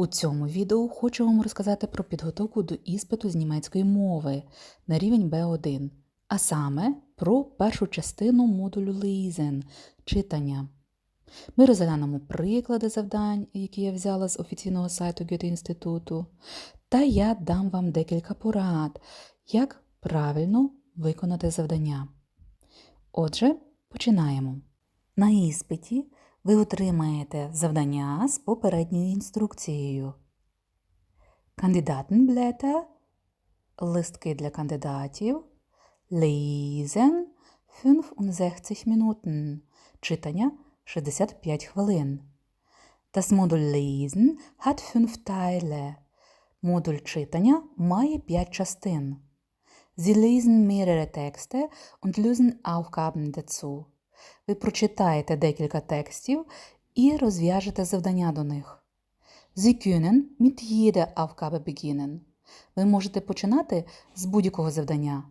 У цьому відео хочу вам розказати про підготовку до іспиту з німецької мови на рівень B1, а саме про першу частину модулю Lesen – читання. Ми розглянемо приклади завдань, які я взяла з офіційного сайту Гьоте-інституту, та я дам вам декілька порад, як правильно виконати завдання. Отже, починаємо. На іспиті ви отримаєте завдання з попередньою інструкцією. Кандидатенблета, листки для кандидатів, Lesen 65 Minuten, читання 65 хвилин. Das Modul Lesen hat 5 Teile. Модуль читання має 5 частин. Sie lesen mehrere Texte und lösen Aufgaben dazu. Ви прочитаєте декілька текстів і розв'яжете завдання до них. Sie können mit jeder Aufgabe beginnen. Ви можете починати з будь-якого завдання.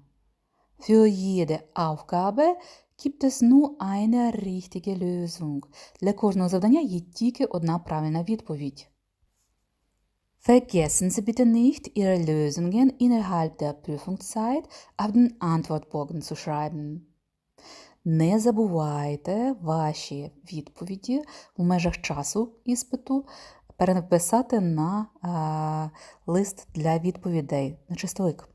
Für jede Aufgabe gibt es nur eine richtige Lösung. Для кожного завдання є тільки одна правильна відповідь. Vergessen Sie bitte nicht, Ihre Lösungen innerhalb der Prüfungszeit auf den Antwortbogen zu schreiben. Не забувайте ваші відповіді в межах часу іспиту переписати на а, лист для відповідей на чистовик.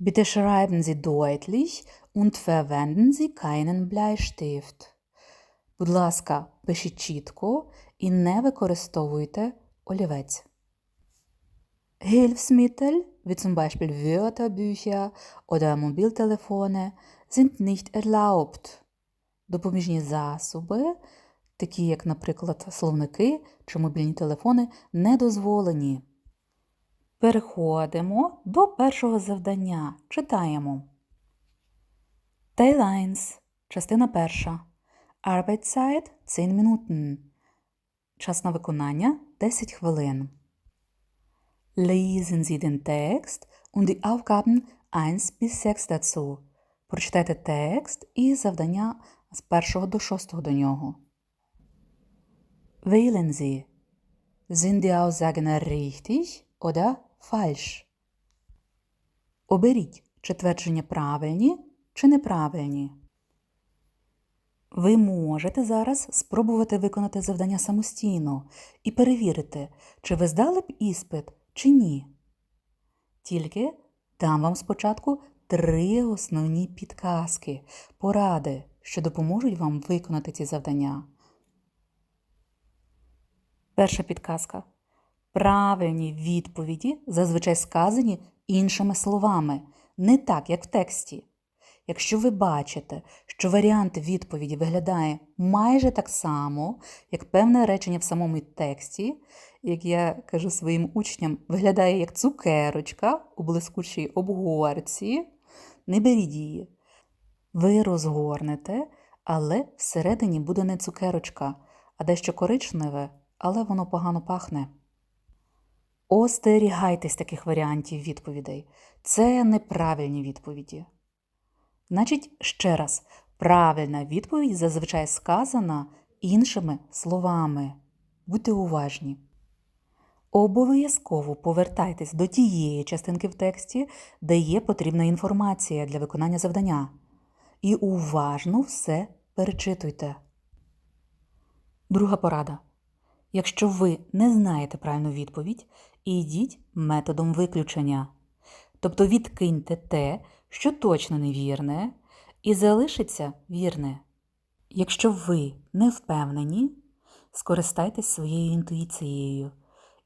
Bitte schreiben Sie deutlich und verwenden Sie keinen Bleistift. Будь ласка, пишіть чітко і не використовуйте олівець. Hilfsmittel, wie zum Beispiel Wörterbücher oder Mobiltelefone, sind nicht erlaubt. Допоміжні засоби, такі як, наприклад, словники чи мобільні телефони, не дозволені. Переходимо до першого завдання. Читаємо. Teil 1. Частина перша. Arbeitszeit 10 Minuten. Час на виконання 10 хвилин. Lesen Sie den Text und die Aufgaben 1 bis 6 dazu. Прочитайте текст і завдання з 1 до 6 до нього. Wählen Sie. Sind die Aussagen richtig oder falsch? Оберіть, чи твердження правильні чи неправильні. Ви можете зараз спробувати виконати завдання самостійно і перевірити, чи ви здали б іспит чи ні. Тільки дам вам спочатку три основні підказки, поради, що допоможуть вам виконати ці завдання. Перша підказка. Правильні відповіді зазвичай сказані іншими словами, не так, як в тексті. Якщо ви бачите, що варіант відповіді виглядає майже так само, як певне речення в самому тексті, як я кажу своїм учням, виглядає як цукерочка у блискучій обгорці, не беріть її. Ви розгорнете, але всередині буде не цукерочка, а дещо коричневе, але воно погано пахне. Остерігайтесь таких варіантів відповідей. Це неправильні відповіді. Значить, ще раз, правильна відповідь зазвичай сказана іншими словами. Будьте уважні. Обов'язково повертайтесь до тієї частинки в тексті, де є потрібна інформація для виконання завдання. І уважно все перечитуйте. Друга порада. Якщо ви не знаєте правильну відповідь, ідіть методом виключення. Тобто відкиньте те, що точно невірне, і залишиться вірне. Якщо ви не впевнені, скористайтесь своєю інтуїцією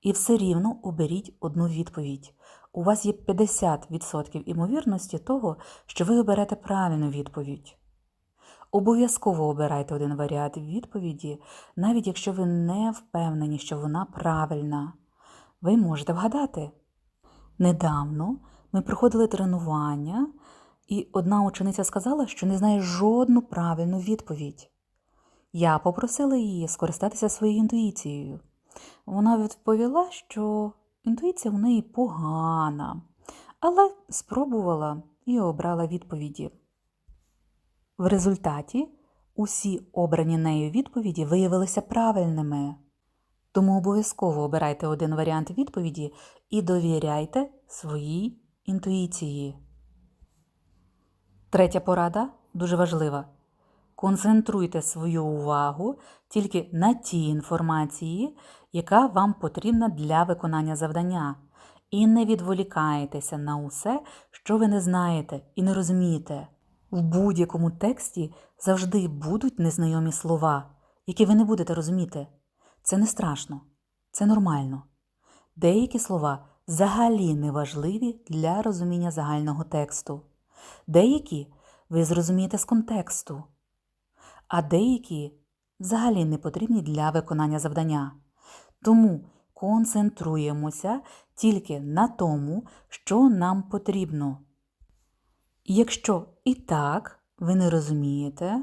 і все рівно оберіть одну відповідь. У вас є 50% імовірності того, що ви оберете правильну відповідь. Обов'язково обирайте один варіант відповіді, навіть якщо ви не впевнені, що вона правильна. Ви можете вгадати. Недавно ми проходили тренування, і одна учениця сказала, що не знає жодну правильну відповідь. Я попросила її скористатися своєю інтуїцією. Вона відповіла, що інтуїція в неї погана, але спробувала і обрала відповіді. В результаті усі обрані нею відповіді виявилися правильними. Тому обов'язково обирайте один варіант відповіді і довіряйте своїй інтуїції. Третя порада дуже важлива. Концентруйте свою увагу тільки на тій інформації, яка вам потрібна для виконання завдання, і не відволікайтеся на усе, що ви не знаєте і не розумієте. В будь-якому тексті завжди будуть незнайомі слова, які ви не будете розуміти. Це не страшно, це нормально. Деякі слова взагалі не важливі для розуміння загального тексту. Деякі ви зрозумієте з контексту, а деякі взагалі не потрібні для виконання завдання. Тому концентруємося тільки на тому, що нам потрібно. Якщо і так ви не розумієте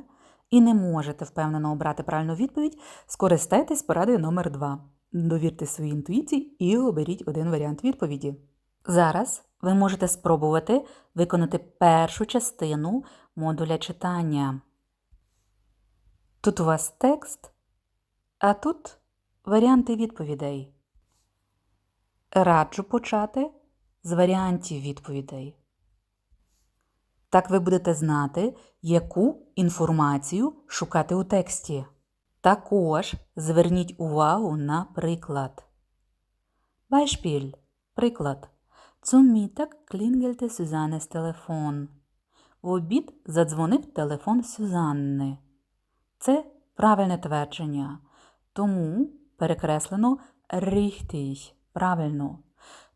і не можете впевнено обрати правильну відповідь, скористайтесь порадою номер 2 Довірте своїй інтуїції і оберіть один варіант відповіді. Зараз ви можете спробувати виконати першу частину модуля читання. Тут у вас текст, а тут варіанти відповідей. Раджу почати з варіантів відповідей. Так ви будете знати, яку інформацію шукати у тексті. Також зверніть увагу на приклад. Beispiel. Приклад. Zum Mittag klingelte Сюзаннес телефон. В обід задзвонив телефон Сюзанни. Це правильне твердження. Тому перекреслено richtig. Правильно.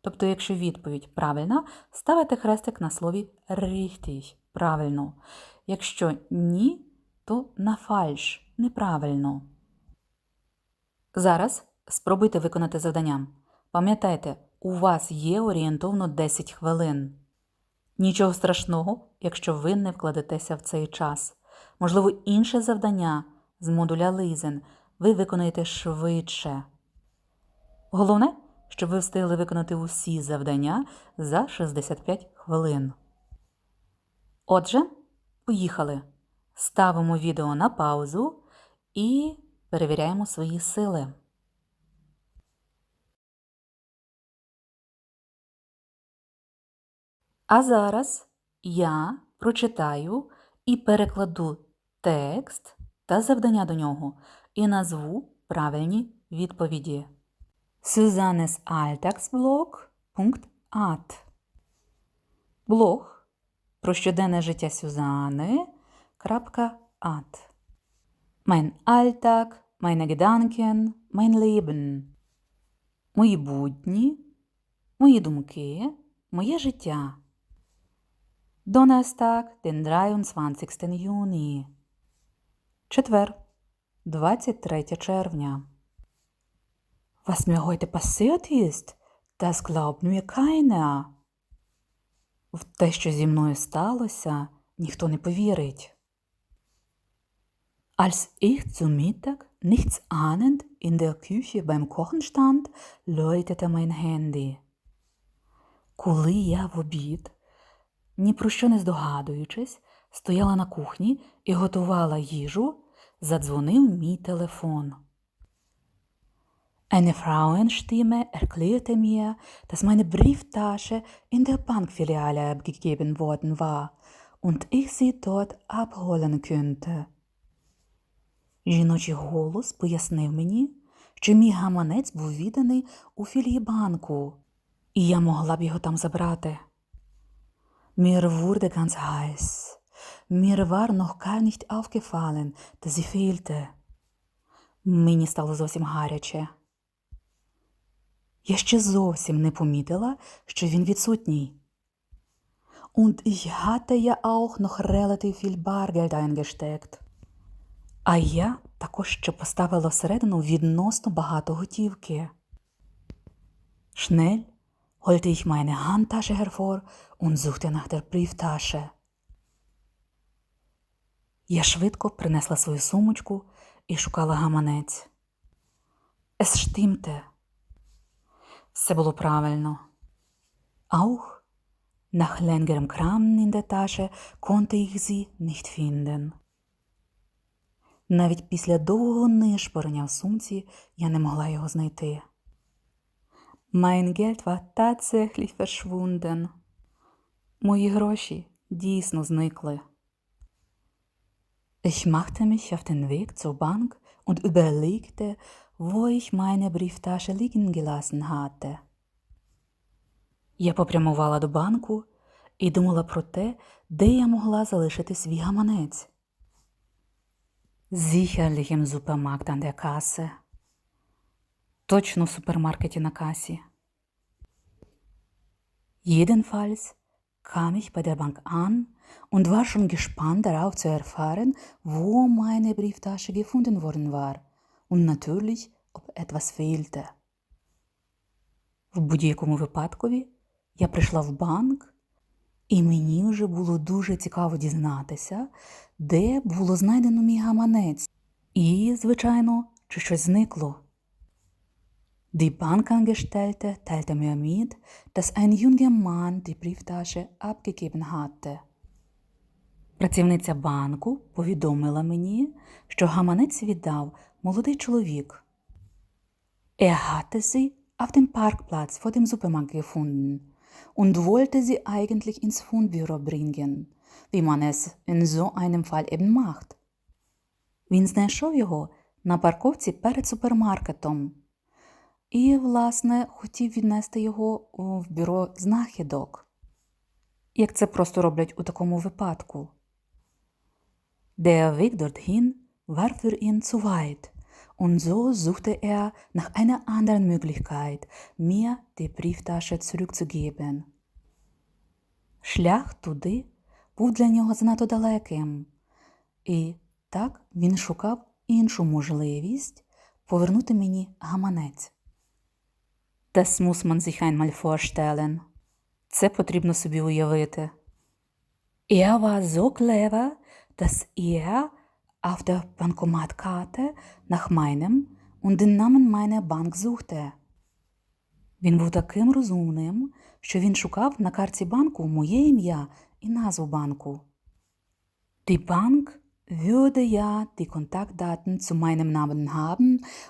Тобто, якщо відповідь правильна, ставите хрестик на слові richtig. Правильно. Якщо ні, то на фальш. Неправильно. Зараз спробуйте виконати завдання. Пам'ятайте, у вас є орієнтовно 10 хвилин. Нічого страшного, якщо ви не вкладетеся в цей час. Можливо, інше завдання з модуля Лизен ви виконаєте швидше. Головне, щоб ви встигли виконати усі завдання за 65 хвилин. Отже, поїхали. Ставимо відео на паузу і перевіряємо свої сили. А зараз я прочитаю і перекладу текст та завдання до нього і назву правильні відповіді. Susannes Alltagsblog. At. Блог про щоденне життя Сюзани. At. Mein Alltag, meine Gedanken, mein Leben. Мої будні, мої думки, моє життя. Donnerstag, den 23. Juni. Четвер, 23 червня. Was mir heute passiert ist, das glaubt mir keiner. В те, що зі мною сталося, ніхто не повірить. Als ich zu Mittag nichts ahnend in der Küche beim Kochen stand, läutete mein Handy. Коли я в обід, ні про що не здогадуючись, стояла на кухні і готувала їжу, задзвонив мій телефон. Eine Frauenstimme erklärte mir, dass meine Brieftasche in der Bankfiliale abgegeben worden war und ich sie dort abholen könnte. Жіночий голос пояснив мені, що мій гаманець був відданий у філії банку, і я могла б його там забрати. Mir wurde ganz heiß. Mir war noch gar nicht aufgefallen, dass sie fehlte. Мені стало зовсім гаряче. Я ще зовсім не помітила, що він відсутній. Und ich hatte ja auch noch relativ viel Bargeld eingesteckt. А я також ще поставила всередину відносно багато готівки. Schnell holte ich meine Handtasche hervor und suchte nach der Brieftasche. Я швидко принесла свою сумочку і шукала гаманець. Stimmte. Все було правильно. Auch nach längerem Kramen in der Tasche konnte ich sie nicht finden. Навіть після довгого нишпорення в сумці я не могла його знайти. Mein Geld war tatsächlich verschwunden. Мої гроші дійсно зникли. Ich machte mich auf den Weg zur Bank und überlegte, wo ich meine Brieftasche liegen gelassen hatte. Я попрямувала до банку і думала про те, де я могла залишити свій гаманець. Sicherlich im Supermarkt an der Kasse. Точно в супермаркеті на касі. Jedenfalls kam ich bei der Bank an und war schon gespannt darauf zu erfahren, wo meine Brieftasche gefunden worden war und natürlich, ob etwas fehlte. В будь-якому випадкові я прийшла в банк, і мені вже було дуже цікаво дізнатися, де було знайдено мій гаманець. І, звичайно, чи щось зникло. Die Bankangestellte teilte mir mit, dass ein junger Mann die Brieftasche abgegeben hatte. Працівниця банку повідомила мені, що гаманець віддав молодий чоловік. Er hatte sie auf dem Parkplatz und wollte sie eigentlich ins Fundbüro bringen, wie man es in so einem Fall eben macht. Він знайшов його на парковці перед супермаркетом і, власне, хотів віднести його в бюро знахідок, як це просто роблять у такому випадку. Der Weg dorthin war für ihn zu weit, und so suchte er nach einer anderen Möglichkeit, mir die Brieftasche zurückzugeben. Шлях туди був для нього занадто далеким, і так він шукав іншу можливість повернути мені гаманець. Das muss man sich einmal vorstellen. Це потрібно собі уявити. Er war so clever, dass er auf der Bankomatkarte nach meinem und den Namen meiner Bank suchte. Він був таким розумним, що він шукав на карті банку моє ім'я і назву банку. Die Bank würde ja die Kontaktdaten zu meinem Namen haben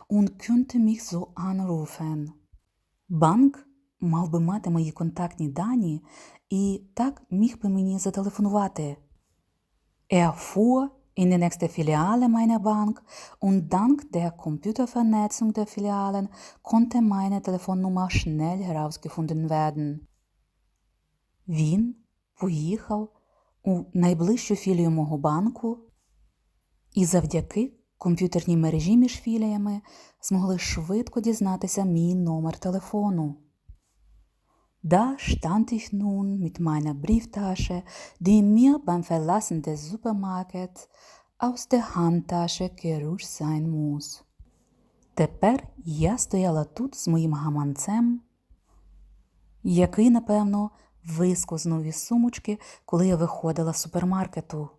und könnte mich so anrufen. Банк мав би мати мої контактні дані і так міг би мені зателефонувати. Er fuhr in die nächste Filiale meiner Bank und dank der Computervernetzung der Filialen konnte meine Telefonnummer schnell herausgefunden werden. Він поїхав у найближчу філію мого банку і завдяки комп'ютерній мережі між філіями змогли швидко дізнатися мій номер телефону. Mir beim Verlassen des Supermarkets aus der Handtasche gerutscht sein muss. Тепер я стояла тут з моїм гаманцем, який, напевно, вискознув із сумочки, коли я виходила з супермаркету.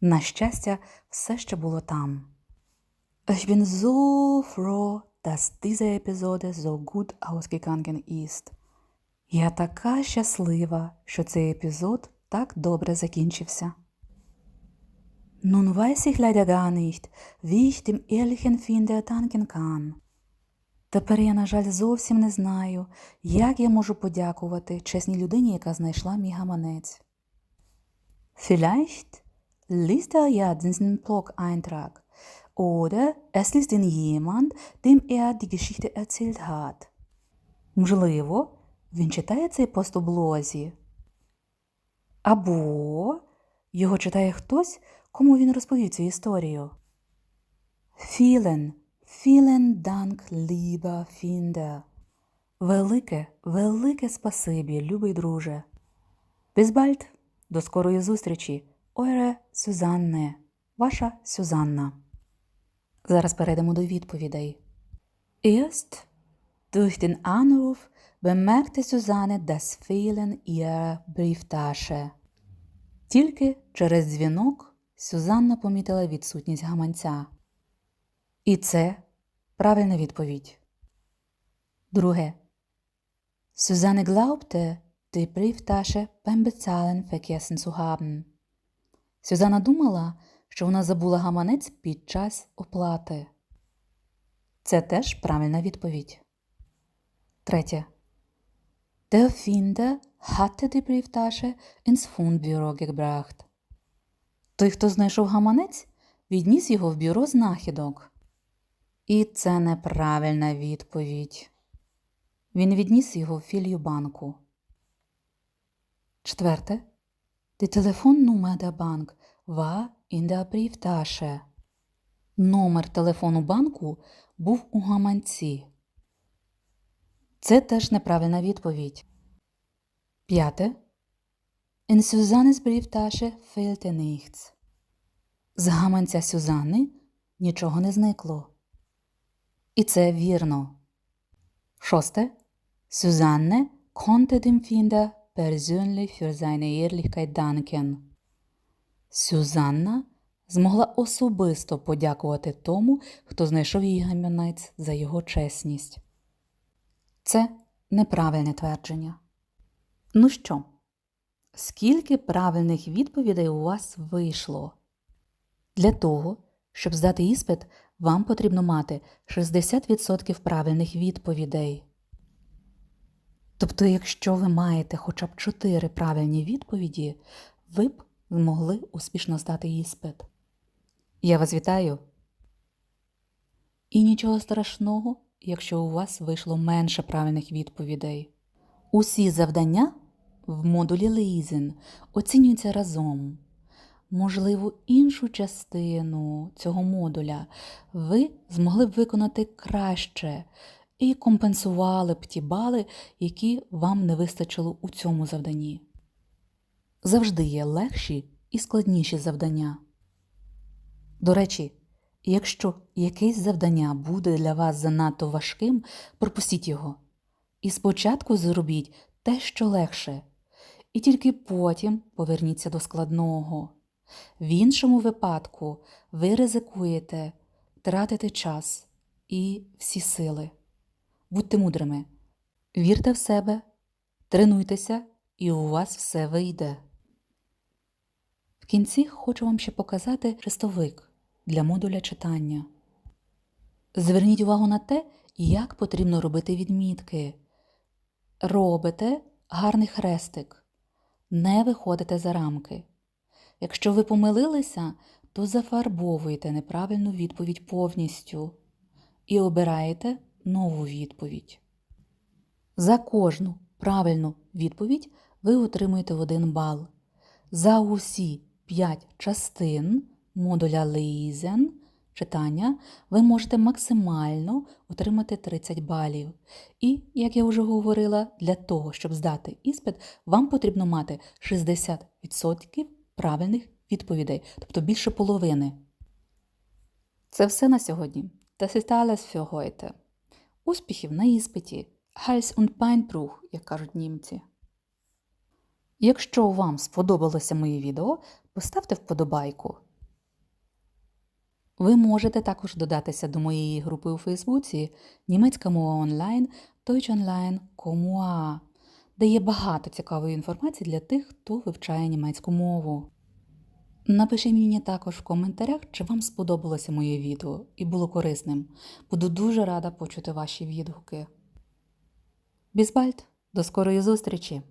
На щастя, все ще було там. Dass diese Episode so gut ausgegangen ist. Я така щаслива, що цей епізод так добре закінчився. Nun weiß ich leider gar nicht, wie ich dem ehrlichen Finder danken kann. Тепер я, на жаль, зовсім не знаю, як я можу подякувати чесній людині, яка знайшла мій гаманець. Vielleicht liest er ja diesen Blog-Eintrag oder es liest ihn jemand, dem er die Geschichte erzählt hat. Можливо, він читає цей пост у блозі. Або його читає хтось, кому він розповів цю історію. Vielen, vielen Dank, lieber Finder. Велике, велике спасибі, любий друже. Bis bald! До скорої зустрічі. Ойре Сюзанне, ваша Сюзанна. Зараз перейдемо до відповідей. Erst durch den Anruf bemerkte Susanne das Brieftasche. Тільки через дзвінок Сюзанна помітила відсутність гаманця. І це правильна відповідь. Друге. Susanne glaubte, die Brieftasche beim Bezahlen. Сюзанна думала, що вона забула гаманець під час оплати. Це теж правильна відповідь. Третє. Der Finder hatte die Brieftasche ins Fundbüro gebracht. Той, хто знайшов гаманець, відніс його в бюро знахідок. І це неправильна відповідь. Він відніс його в філію банку. Четверте. Die Telefonnummer der Bank war Brieftasche. Номер телефону банку був у гаманці. Це теж неправильна відповідь. П'яте. In Susannes Brieftasche fehlte. З гаманця Сюзанни нічого не зникло. І це вірно. Шосте. Susanne konnte dem Finder persönlich für seine Ehrlichkeit. Сюзанна змогла особисто подякувати тому, хто знайшов її гаманець за його чесність. Це неправильне твердження. Ну що, скільки правильних відповідей у вас вийшло? Для того, щоб здати іспит, вам потрібно мати 60% правильних відповідей. Тобто, якщо ви маєте хоча б 4 правильні відповіді, ви б змогли успішно здати іспит. Я вас вітаю. І нічого страшного, якщо у вас вийшло менше правильних відповідей. Усі завдання в модулі Лізен оцінюються разом. Можливо, іншу частину цього модуля ви змогли б виконати краще і компенсували б ті бали, які вам не вистачило у цьому завданні. Завжди є легші і складніші завдання. До речі, якщо якесь завдання буде для вас занадто важким, пропустіть його. І спочатку зробіть те, що легше, і тільки потім поверніться до складного. В іншому випадку ви ризикуєте тратити час і всі сили. Будьте мудрими, вірте в себе, тренуйтеся, і у вас все вийде. Кінці хочу вам ще показати хрестовик для модуля читання. Зверніть увагу на те, як потрібно робити відмітки. Робите гарний хрестик, не виходите за рамки. Якщо ви помилилися, то зафарбовуєте неправильну відповідь повністю і обираєте нову відповідь. За кожну правильну відповідь ви отримуєте один бал. За усі 5 частин модуля Lesen читання ви можете максимально отримати 30 балів. І, як я вже говорила, для того, щоб здати іспит, вам потрібно мати 60% правильних відповідей, тобто більше половини. Це все на сьогодні. Das ist alles für heute. Успіхів на іспиті. Hals und Beinbruch, як кажуть німці. Якщо вам сподобалося моє відео, поставте вподобайку. Ви можете також додатися до моєї групи у Фейсбуці Німецька мова онлайн Deutsch Online Komua, де є багато цікавої інформації для тих, хто вивчає німецьку мову. Напишіть мені також в коментарях, чи вам сподобалося моє відео і було корисним. Буду дуже рада почути ваші відгуки. Бізбальд, до скорої зустрічі!